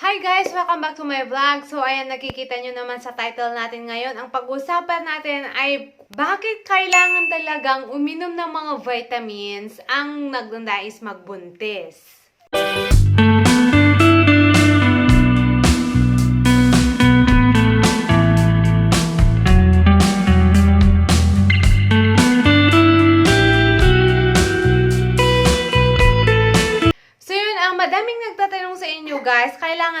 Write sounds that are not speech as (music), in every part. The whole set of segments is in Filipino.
Hi guys! Welcome back to my vlog. So ayan, nakikita nyo naman sa title natin ngayon. Ang pag-usapan natin ay bakit kailangan talagang uminom ng mga vitamins ang nagnanais magbuntis? So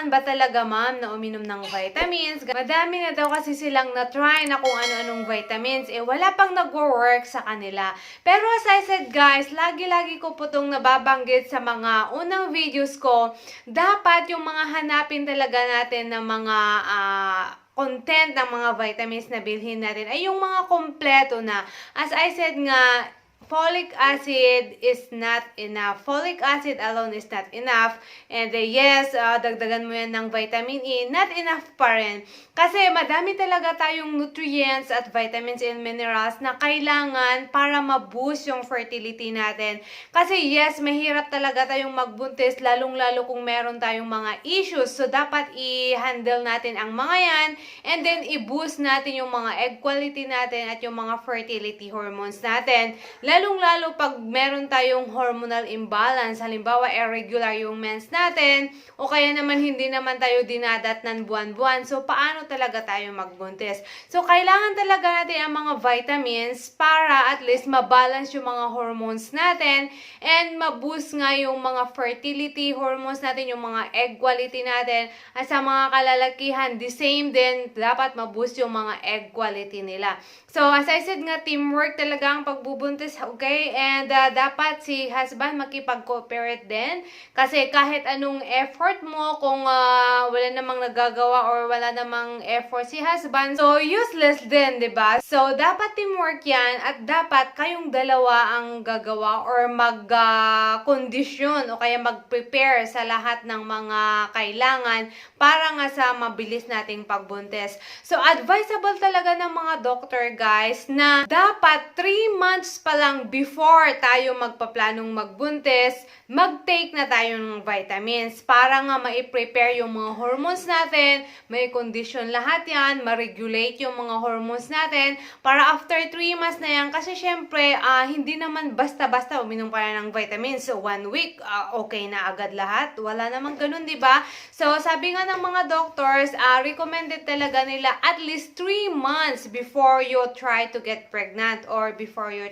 kailangan ba talaga ma'am na uminom ng vitamins? Madami na daw kasi silang na-try na kung ano-anong vitamins, eh wala pang nagwo-work sa kanila. Pero as I said guys, lagi-lagi ko po itong nababanggit sa mga unang videos ko, dapat yung mga hanapin talaga natin ng mga ah, content ng mga vitamins na bilhin natin ay yung mga kompleto na. As I said nga, folic acid is not enough. Folic acid alone is not enough. And uh, yes, uh, dagdagan mo yan ng vitamin E, not enough pa rin. Kasi madami talaga tayong nutrients at vitamins and minerals na kailangan para ma-boost yung fertility natin. Kasi yes, mahirap talaga tayong magbuntis, lalong-lalo kung meron tayong mga issues. So, dapat i-handle natin ang mga yan and then i-boost natin yung mga egg quality natin at yung mga fertility hormones natin. Lalong-lalo pag meron tayong hormonal imbalance, halimbawa irregular yung mens natin, o kaya naman hindi naman tayo dinadat ng buwan-buwan. So, paano talaga tayo magbuntis? So, kailangan talaga natin ang mga vitamins para at least mabalance yung mga hormones natin and ma-boost nga yung mga fertility hormones natin, yung mga egg quality natin. At sa mga kalalakihan, the same din, dapat ma-boost yung mga egg quality nila. So, as I said nga, teamwork talaga ang pagbubuntis, okay? And uh, dapat si husband makipag-cooperate din. Kasi kahit anong effort mo, kung uh, wala namang nagagawa or wala namang effort si husband, so useless din, di ba? So, dapat teamwork yan at dapat kayong dalawa ang gagawa or mag-kondisyon o kaya mag-prepare sa lahat ng mga kailangan para nga sa mabilis nating pagbuntis. So, advisable talaga ng mga doctor, guys, na dapat 3 months pa lang before tayo magpaplanong magbuntis, mag-take na tayo ng vitamins para nga ma-prepare yung mga hormones natin, may condition lahat yan, ma-regulate yung mga hormones natin, para after 3 months na yan, kasi syempre, ah, hindi naman basta-basta uminom pa ng vitamins. So, one week, ah, okay na agad lahat. Wala namang ganun, di ba? So, sabi nga ng mga doctors, ah, recommended talaga nila at least 3 months before you try to get pregnant or before your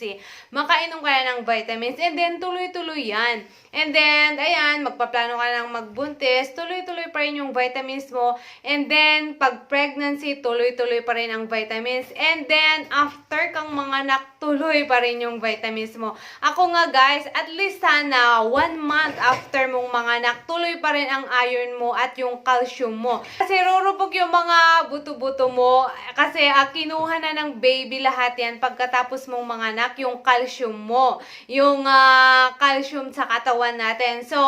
TTC. Makainom ka ng vitamins and then tuloy-tuloy yan. And then, ayan, magpaplano ka ng magbuntis, tuloy-tuloy pa rin yung vitamins mo. And then, pag pregnancy, tuloy-tuloy pa rin ang vitamins. And then, after kang manganak, tuloy pa rin yung vitamins mo. Ako nga guys, at least sana one month after mong manganak, tuloy pa rin ang iron mo at yung calcium mo. Kasi rurupok yung mga buto-buto mo. Kasi ah, kinuha na ng baby lahat yan pagkatapos mong manganak, yung calcium mo. Yung ah, calcium sa katawan natin. So,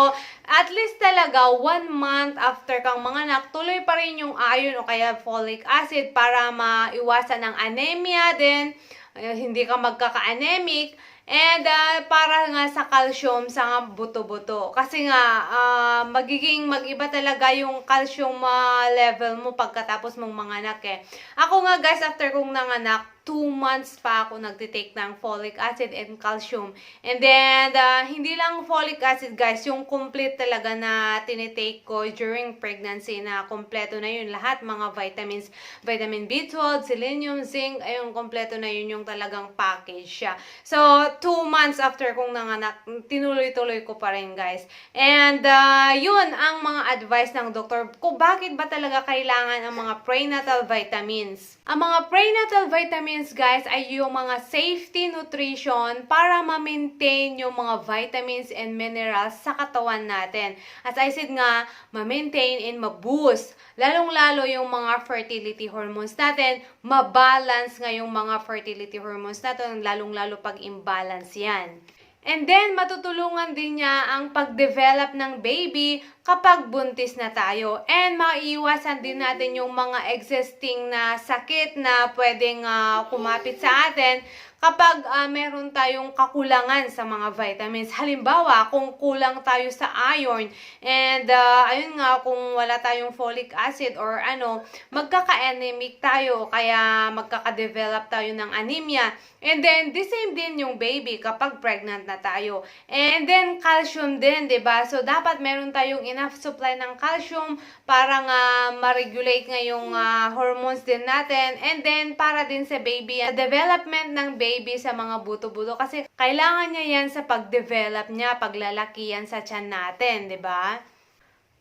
at least talaga one month after kang manganak, tuloy pa rin yung iron o kaya folic acid para maiwasan ng anemia din eh, hindi ka magkaka-anemic, and ah, para nga sa calcium sa buto-buto. Kasi nga, ah, magiging mag-iba talaga yung calcium ah, level mo pagkatapos mong manganak eh. Ako nga guys, after kong nanganak, 2 months pa ako nagtitake ng folic acid and calcium. And then, ah, hindi lang folic acid guys, yung complete talaga na tinitake ko during pregnancy na kompleto na yun. Lahat mga vitamins, vitamin B12, selenium, zinc, ayun, kompleto na yun yung talagang package siya. So, 2 months after kong nanganak, tinuloy-tuloy ko pa rin guys. And, ah, yun ang mga advice ng doktor kung bakit ba talaga kailangan ang mga prenatal vitamins. Ang mga prenatal vitamins guys ay yung mga safety nutrition para ma-maintain yung mga vitamins and minerals sa katawan natin. As I said nga, ma-maintain and ma-boost. Lalong-lalo yung mga fertility hormones natin, ma-balance nga yung mga fertility hormones natin, lalong-lalo pag imbalance yan. And then, matutulungan din niya ang pag-develop ng baby kapag buntis na tayo. And maiiwasan din natin yung mga existing na sakit na pwedeng ah, kumapit sa atin kapag ah, meron tayong kakulangan sa mga vitamins. Halimbawa, kung kulang tayo sa iron and ah, ayun nga, kung wala tayong folic acid or ano, magkaka-anemic tayo kaya magkaka-develop tayo ng anemia. And then, the same din yung baby kapag pregnant na tayo. And then, calcium din, 'di ba So, dapat meron tayong enough supply ng calcium para nga ma-regulate nga yung ah, hormones din natin. And then, para din sa baby, ang development ng baby sa mga buto-buto. Kasi, kailangan niya yan sa pag-develop niya, paglalaki yan sa tiyan natin, 'di ba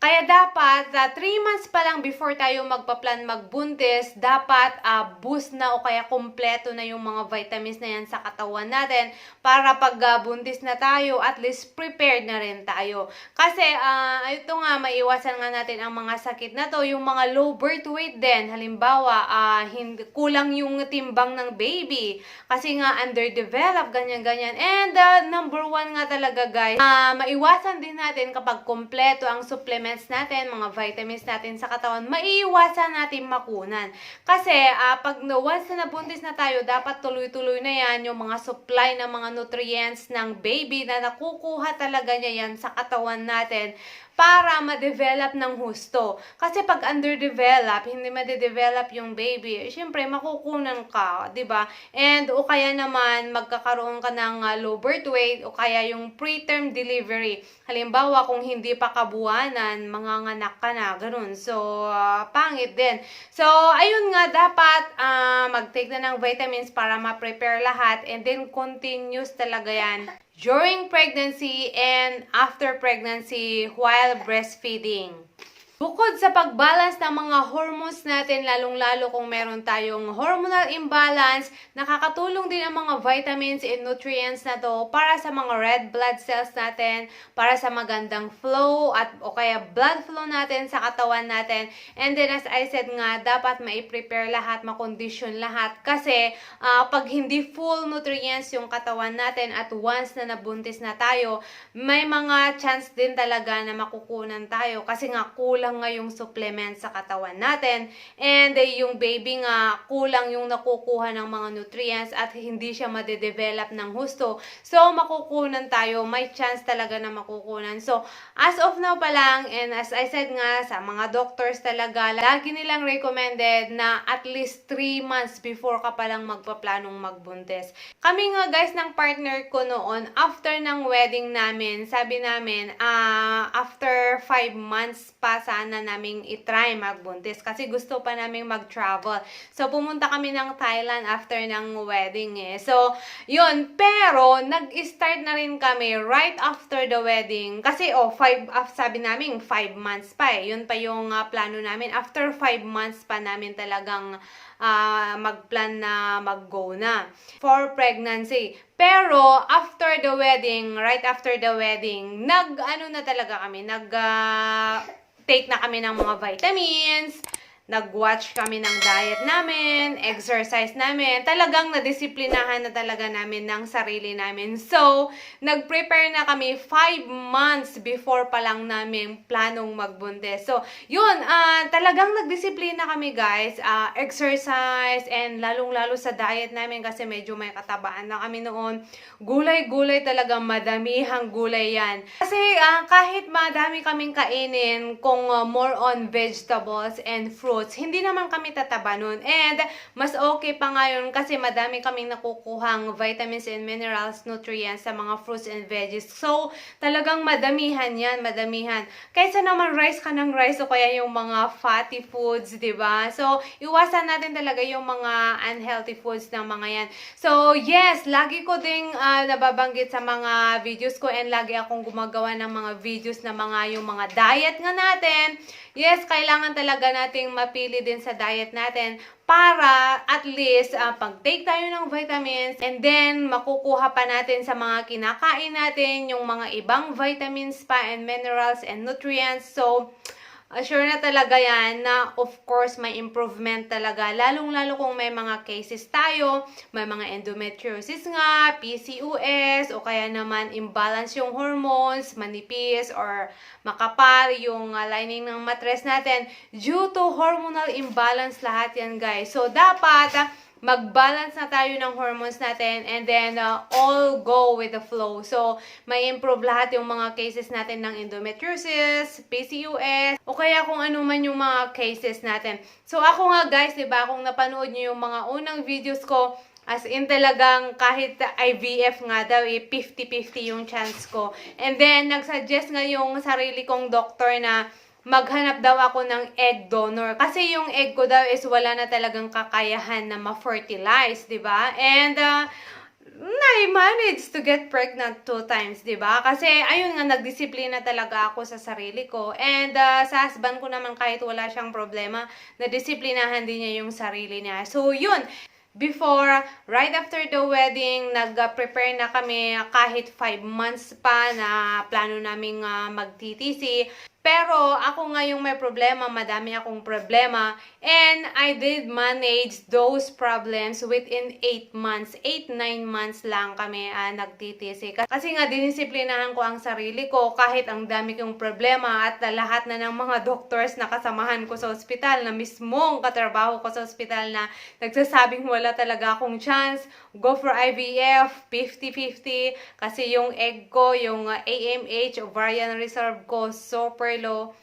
kaya dapat, 3 months pa lang before tayo magpa-plan magbuntis, dapat ah, boost na o kaya kompleto na yung mga vitamins na yan sa katawan natin para pag ah, buntis na tayo, at least prepared na rin tayo. Kasi, ah, ito nga, maiwasan nga natin ang mga sakit na to, yung mga low birth weight din. Halimbawa, ah, hindi, kulang yung timbang ng baby. Kasi nga, underdeveloped, ganyan-ganyan. And ah, number one nga talaga, guys, ah, maiwasan din natin kapag kompleto ang supplements natin, mga vitamins natin sa katawan, maiiwasan natin makunan. Kasi, ah, pag once na nabuntis na tayo, dapat tuloy-tuloy na yan yung mga supply ng mga nutrients ng baby na nakukuha talaga niya yan sa katawan natin para ma-develop ng husto. Kasi pag underdevelop, hindi ma-develop yung baby, syempre makukunan ka, 'di ba? And o kaya naman magkakaroon ka ng uh, low birth weight o kaya yung preterm delivery. Halimbawa, kung hindi pa kabuanan, manganganak ka na, ganun. So, uh, pangit din. So, ayun nga, dapat uh, mag-take na ng vitamins para ma-prepare lahat and then continuous talaga yan during pregnancy and after pregnancy while breastfeeding. Bukod sa pag-balance ng mga hormones natin, lalong-lalo kung meron tayong hormonal imbalance, nakakatulong din ang mga vitamins and nutrients na to para sa mga red blood cells natin, para sa magandang flow at o kaya blood flow natin sa katawan natin. And then as I said nga, dapat mai-prepare lahat, makondisyon lahat kasi ah, pag hindi full nutrients yung katawan natin at once na nabuntis na tayo, may mga chance din talaga na makukunan tayo kasi nga kulang nga yung supplement sa katawan natin and eh, yung baby nga kulang yung nakukuha ng mga nutrients at hindi siya madedevelop ng husto. So, makukunan tayo. May chance talaga na makukunan. So, as of now pa lang and as I said nga sa mga doctors talaga, lagi nilang recommended na at least 3 months before ka palang magpaplanong magbuntis. Kami nga guys ng partner ko noon, after ng wedding namin, sabi namin, ah after 5 months pa sana naming itry magbuntis kasi gusto pa naming mag-travel. So, pumunta kami ng Thailand after ng wedding eh. So, yun. Pero, nag-start na rin kami right after the wedding. Kasi, oh, five, sabi namin, 5 months pa eh. Yun pa yung ah, plano namin. After 5 months pa namin talagang ah, mag-plan na mag-go na for pregnancy. Pero, after the wedding, right after the wedding, nag, ano na talaga kami, nag, ah, take na kami ng mga vitamins, nag-watch kami ng diet namin, exercise namin, talagang nadisiplinahan na talaga namin ng sarili namin. So, nag-prepare na kami 5 months before pa lang namin planong magbuntis. So, yun, ah talagang nagdisiplina kami guys, Ah, exercise and lalong-lalo sa diet namin kasi medyo may katabaan na kami noon. Gulay-gulay talaga, madamihang gulay yan. Kasi ah, kahit madami kaming kainin kung ah, more on vegetables and fruits, hindi naman kami tataba nun. And mas okay pa ngayon kasi madami kaming nakukuhang vitamins and minerals, nutrients sa mga fruits and veggies. So, talagang madamihan yan, madamihan. Kaysa naman rice ka ng rice o kaya yung mga fatty foods, ba? So, iwasan natin talaga yung mga unhealthy foods ng mga yan. So, yes, lagi ko ding ah, nababanggit sa mga videos ko and lagi akong gumagawa ng mga videos na mga yung mga diet nga natin. Yes, kailangan talaga nating mapili din sa diet natin para at least ah, pag-take tayo ng vitamins and then makukuha pa natin sa mga kinakain natin yung mga ibang vitamins pa and minerals and nutrients. So, Assure na talaga yan na of course may improvement talaga. Lalong-lalo kung may mga cases tayo, may mga endometriosis nga, PCOS, o kaya naman imbalance yung hormones, manipis, or makapal yung uh, lining ng matres natin. Due to hormonal imbalance lahat yan guys. So dapat mag-balance na tayo ng hormones natin and then uh, all go with the flow. So, may improve lahat yung mga cases natin ng endometriosis, PCOS, o kaya kung ano man yung mga cases natin. So, ako nga guys, di ba, kung napanood nyo yung mga unang videos ko, As in talagang kahit IVF nga daw, eh, 50-50 yung chance ko. And then, nagsuggest nga yung sarili kong doktor na maghanap daw ako ng egg donor. Kasi yung egg ko daw is wala na talagang kakayahan na ma-fertilize, di ba? And, uh, I managed to get pregnant two times, di ba? Kasi, ayun nga, nagdisiplina talaga ako sa sarili ko. And, uh, sa husband ko naman, kahit wala siyang problema, nadisiplinahan din niya yung sarili niya. So, yun. Before, right after the wedding, nag-prepare na kami kahit 5 months pa na plano naming uh, mag-TTC. Pero ako nga yung may problema, madami akong problema. And I did manage those problems within 8 months. 8-9 months lang kami uh, nag-TTC. Kasi nga dinisiplinahan ko ang sarili ko kahit ang dami kong problema at lahat na ng mga (laughs) doctors na kasamahan ko sa ospital na mismong katrabaho ko sa ospital na nagsasabing wala talaga akong chance. Go for IVF, 50-50. Kasi yung egg ko, yung AMH, ovarian reserve ko, super low.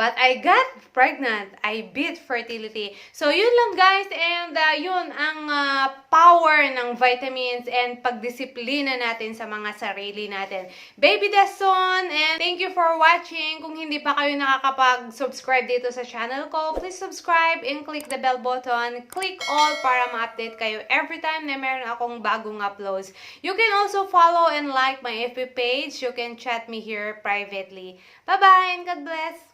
But I got pregnant. I beat fertility. So, yun lang guys. And uh, yun ang uh, power ng vitamins and pagdisiplina natin sa mga sarili natin. Baby Dason! And thank you for watching. Kung hindi pa kayo nakakapag-subscribe dito sa channel ko, please subscribe and click the bell button. Click all para ma-update kayo every time na meron akong bagong uploads. You can also follow and like my FB page. You can chat me here privately. Bye-bye and God bless!